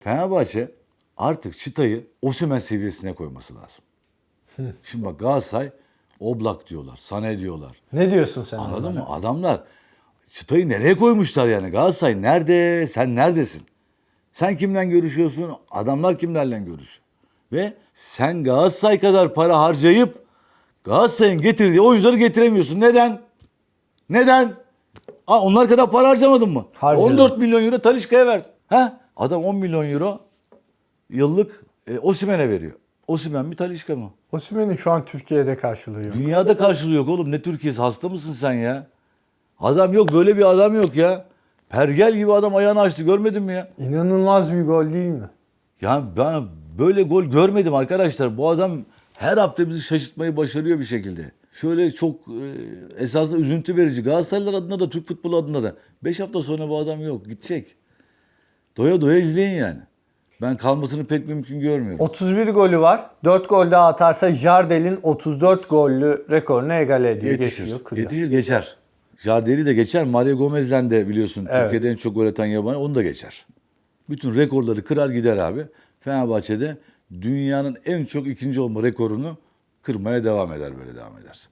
Fenerbahçe artık çıtayı Osimhen seviyesine koyması lazım. Şimdi bak Galatasaray Oblak diyorlar, Sane diyorlar. Ne diyorsun sen? Anladın onlara? mı? Adamlar çıtayı nereye koymuşlar yani? Galatasaray nerede? Sen neredesin? Sen kimden görüşüyorsun? Adamlar kimlerle görüşüyor? Ve sen Galatasaray kadar para harcayıp Galatasaray'ın getirdiği oyuncuları getiremiyorsun. Neden? Neden? Aa, onlar kadar para harcamadın mı? Harcadım. 14 milyon euro Talişka'ya verdin. Ha? Adam 10 milyon euro yıllık e, Osimhen'e veriyor. Osimhen mi Talişka mı? Osimhen'in şu an Türkiye'de karşılığı yok. Dünyada karşılığı yok oğlum. Ne Türkiye'si? Hasta mısın sen ya? Adam yok. Böyle bir adam yok ya. Pergel gibi adam ayağını açtı. Görmedin mi ya? İnanılmaz bir gol değil mi? Ya ben böyle gol görmedim arkadaşlar. Bu adam her hafta bizi şaşırtmayı başarıyor bir şekilde. Şöyle çok e, esasında üzüntü verici. Galatasaraylılar adına da Türk futbolu adına da. 5 hafta sonra bu adam yok. Gidecek. Doya doya izleyin yani. Ben kalmasını pek mümkün görmüyorum. 31 golü var. 4 gol daha atarsa Jardel'in 34 gollü rekorunu egale ediyor. Geçiyor. kırıyor. Yetişir geçer. Jardeli de geçer. Mario Gomez'den de biliyorsun Evet. Türkiye'de en çok gol atan yabancı onu da geçer. Bütün rekorları kırar gider abi. Fenerbahçe'de dünyanın en çok ikinci olma rekorunu kırmaya devam eder böyle devam ederse.